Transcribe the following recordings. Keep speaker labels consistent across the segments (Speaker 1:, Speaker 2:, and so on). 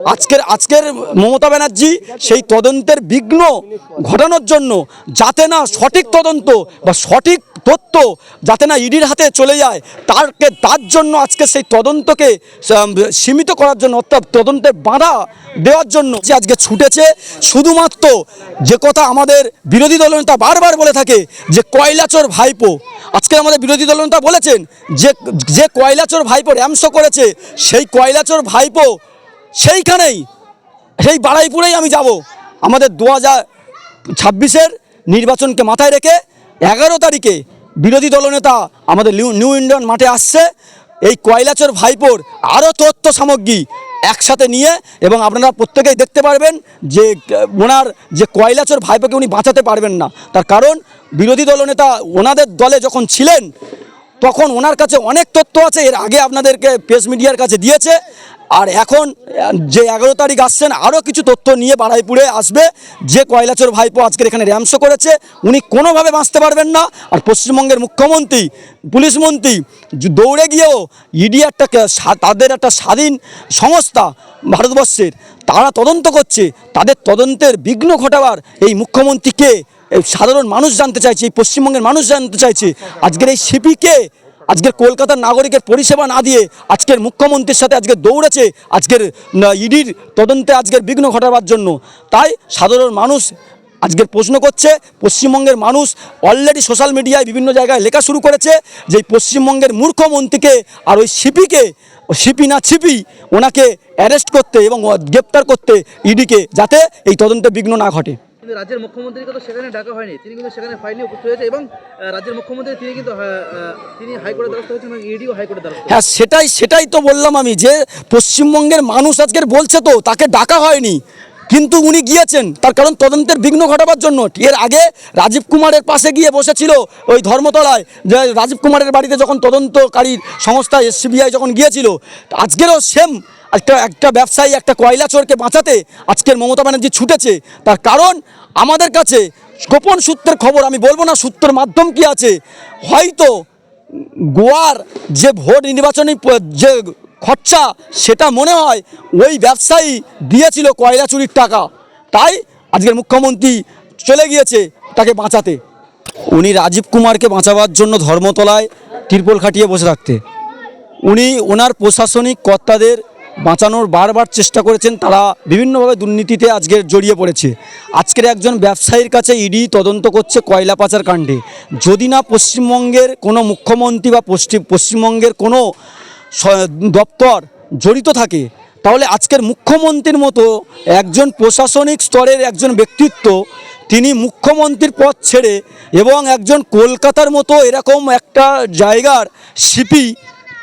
Speaker 1: আজকের আজকের মমতা ব্যানার্জি সেই তদন্তের বিঘ্ন ঘটানোর জন্য যাতে না সঠিক তদন্ত বা সঠিক তথ্য যাতে না ইডির হাতে চলে যায়, তারকে, তার জন্য আজকে সেই তদন্তকে সীমিত করার জন্য অর্থাৎ তদন্তের বাধা দেওয়ার জন্য যে আজকে ছুটেছে, শুধুমাত্র যে কথা আমাদের বিরোধী দলনেতা বারবার বলে থাকে যে কয়লাচোর ভাইপো। আজকে আমাদের বিরোধী দলনেতা বলেছেন যে যে কয়লাচোর ভাইপো র্যামসো করেছে, সেই কয়লাচোর ভাইপো সেইখানেই, সেই বাড়াইপুরেই আমি যাব। আমাদের দু হাজার ছাব্বিশের নির্বাচনকে মাথায় রেখে এগারো তারিখে বিরোধী দলনেতা আমাদের নিউ ইন্ডিয়ান মাঠে আসছে। এই কয়লাচর ভাইপোর আরও তথ্য সামগ্রী একসাথে নিয়ে এবং আপনারা প্রত্যেকেই দেখতে পারবেন যে, ওনার যে কয়লাচর ভাইপোকে উনি বাঁচাতে পারবেন না। তার কারণ, বিরোধী দলনেতা ওনাদের দলে যখন ছিলেন তখন ওনার কাছে অনেক তথ্য আছে, এর আগে আপনাদেরকে প্রেস মিডিয়ার কাছে দিয়েছে। আর এখন, যে এগারো তারিখ আসছেন আরও কিছু তথ্য নিয়ে বাড়াইপুরে আসবে। যে কয়লাচর ভাইপো আজকের এখানে র্যামসো করেছে, উনি কোনোভাবে বাঁচতে পারবেন না। আর পশ্চিমবঙ্গের মুখ্যমন্ত্রী, পুলিশ মন্ত্রী দৌড়ে গিয়েও ইডি একটা তাদের একটা স্বাধীন সংস্থা ভারতবর্ষের, তারা তদন্ত করছে। তাদের তদন্তের বিঘ্ন ঘটাবার এই মুখ্যমন্ত্রীকে সাধারণ মানুষ জানতে চাইছে, এই পশ্চিমবঙ্গের মানুষ জানতে চাইছে, আজকের এই সিপিকে, আজকের কলকাতার নাগরিকের পরিষেবা না দিয়ে আজকের মুখ্যমন্ত্রীর সাথে আজকে দৌড়েছে, আজকের ইডির তদন্তে আজকের বিঘ্ন ঘটাবার জন্য। তাই সাধারণ মানুষ আজকের প্রশ্ন করছে, পশ্চিমবঙ্গের মানুষ অলরেডি সোশ্যাল মিডিয়ায় বিভিন্ন জায়গায় লেখা শুরু করেছে যে পশ্চিমবঙ্গের মূর্খমন্ত্রীকে আর ওই সিপিকে সিপি না ছিপি ওনাকে অ্যারেস্ট করতে এবং গ্রেপ্তার করতে ইডিকে, যাতে এই তদন্তে বিঘ্ন না ঘটে।
Speaker 2: কিন্তু রাজ্যের মুখ্যমন্ত্রীকে তো সেখানে ডাকা হয়নি। তিনি কিন্তু সেখানে ফাইলে উপস্থিত হয়েছে এবং রাজ্যের মুখ্যমন্ত্রী তিনি কিন্তু তিনি হাইকোর্টের দ্বারস্থ হয়েছেন এবং ইডিও হাইকোর্টের দ্বারস্থ
Speaker 1: হ্যাঁ সেটাই সেটাই তো বললাম আমি যে পশ্চিমবঙ্গের মানুষ আজকের বলছে তো তাকে ডাকা হয়নি। কিন্তু উনি গিয়েছেন তার কারণ তদন্তের বিঘ্ন ঘটাবার জন্য। এর আগে রাজীব কুমারের পাশে গিয়ে বসেছিল ওই ধর্মতলায় যে রাজীব কুমারের বাড়িতে যখন তদন্তকারী সংস্থা এসবিআই যখন গিয়েছিল আজকেরও সেম একটা একটা ব্যবসায়ী একটা কয়লা চোরকে বাঁচাতে আজকের মমতা ব্যানার্জি ছুটেছে। তার কারণ আমাদের কাছে গোপন সূত্রের খবর, আমি বলব না সূত্রের মাধ্যম কি আছে, হয়তো গোয়ার যে ভোট নির্বাচনী যে খরচা সেটা মনে হয় ওই ব্যবসায়ী দিয়েছিল কয়লা চুরির টাকা। তাই আজকের মুখ্যমন্ত্রী চলে গিয়েছে তাকে বাঁচাতে। উনি রাজীব কুমারকে বাঁচাবার জন্য ধর্মতলায় তিরপল খাটিয়ে বসে থাকতে। উনি ওনার প্রশাসনিক কর্তাদের বাঁচানোর বারবার চেষ্টা করেছেন, তারা বিভিন্নভাবে দুর্নীতিতে আজকের জড়িয়ে পড়েছে। আজকের একজন ব্যবসায়ীর কাছে ইডি তদন্ত করছে কয়লা পাচার কাণ্ডে। যদি না পশ্চিমবঙ্গের কোনো মুখ্যমন্ত্রী বা পশ্চিম পশ্চিমবঙ্গের কোনো দপ্তর জড়িত থাকে, তাহলে আজকের মুখ্যমন্ত্রীর মতো একজন প্রশাসনিক স্তরের একজন ব্যক্তিত্ব, তিনি মুখ্যমন্ত্রীর পদ ছেড়ে এবং একজন কলকাতার মতো এরকম একটা জায়গার সিপি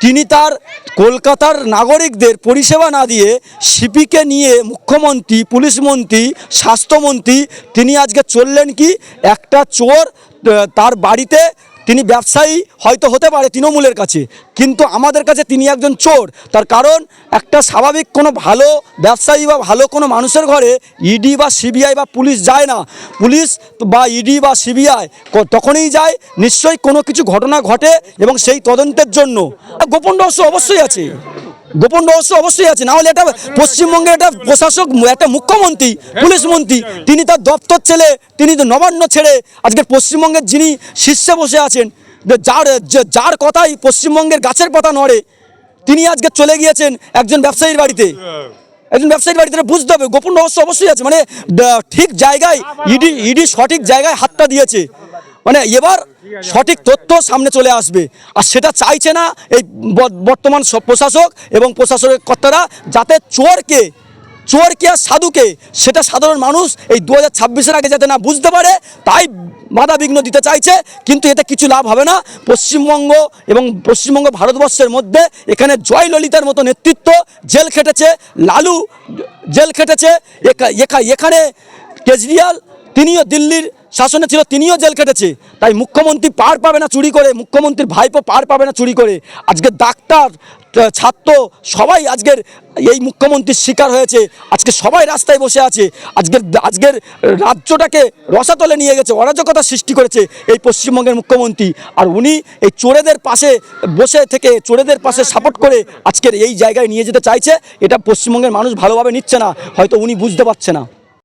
Speaker 1: তিনি তার কলকাতার নাগরিকদের পরিষেবা না দিয়ে সিপিকে নিয়ে মুখ্যমন্ত্রী, পুলিশ মন্ত্রী, স্বাস্থ্যমন্ত্রী, তিনি আজকে চললেন কি? একটা চোর তার বাড়িতে তিনি ব্যবসায়ী হয়তো হতে পারে তৃণমূলের কাছে, কিন্তু আমাদের কাছে তিনি একজন চোর। তার কারণ, একটা স্বাভাবিক কোনো ভালো ব্যবসায়ী বা ভালো কোনো মানুষের ঘরে ইডি বা সিবিআই বা পুলিশ যায় না। পুলিশ বা ইডি বা সিবিআই তখনই যায়, নিশ্চয়ই কোনো কিছু ঘটনা ঘটে এবং সেই তদন্তের জন্য। গোপন রহস্য অবশ্যই আছে। গোপন রহস্য অবশ্যই আছে। না হলে এটা পশ্চিমবঙ্গের একটা প্রশাসক, একটা মুখ্যমন্ত্রী, পুলিশ মন্ত্রী, তিনি তার দপ্তর ছেলে তিনি তো নবান্ন ছেড়ে আজকে পশ্চিমবঙ্গের যিনি শীর্ষে বসে আছেন যার যার কথাই পশ্চিমবঙ্গের গাছের পাতা নড়ে, তিনি আজকে চলে গিয়েছেন একজন ব্যবসায়ীর বাড়িতে। একজন ব্যবসায়ীর বাড়িতে বুঝতে হবে, গোপন রহস্য অবশ্যই আছে। মানে ঠিক জায়গায়, ইডি ইডি সঠিক জায়গায় হাতটা দিয়েছে। মানে এবার সঠিক তথ্য সামনে চলে আসবে। আর সেটা চাইছে না এই বর্তমান প্রশাসক এবং প্রশাসনের কর্তারা যাতে চোরকে চোরকে আর সাধুকে, সেটা সাধারণ মানুষ এই দু হাজার আগে যাতে না বুঝতে পারে, তাই বাধা বিঘ্ন দিতে চাইছে। কিন্তু এতে কিছু লাভ হবে না। পশ্চিমবঙ্গ এবং পশ্চিমবঙ্গ ভারতবর্ষের মধ্যে এখানে জয় ললিতার মতো নেতৃত্ব জেল খেটেছে, লালু জেল খেটেছে এখা- এখা- এখানে কেজরিওয়াল তিনিও দিল্লির শাসনে ছিল, তিনিও জেল কেটেছে তাই মুখ্যমন্ত্রী পার পাবে না চুরি করে, মুখ্যমন্ত্রীর ভাইপো পার পাবে না চুরি করে। আজকে ডাক্তার ছাত্র সবাই আজকের এই মুখ্যমন্ত্রীর শিকার হয়েছে। আজকে সবাই রাস্তায় বসে আছে। আজকের আজকের রাজ্যটাকে রসাতলে নিয়ে গেছে, অরাজকতা সৃষ্টি করেছে এই পশ্চিমবঙ্গের মুখ্যমন্ত্রী। আর উনি এই চোরেদের পাশে বসে থেকে, চোরেদের পাশে সাপোর্ট করে আজকের এই জায়গায় নিয়ে যেতে চাইছে। এটা পশ্চিমবঙ্গের মানুষ ভালোভাবে নিচ্ছে না, হয়তো উনি বুঝতে পারছে না।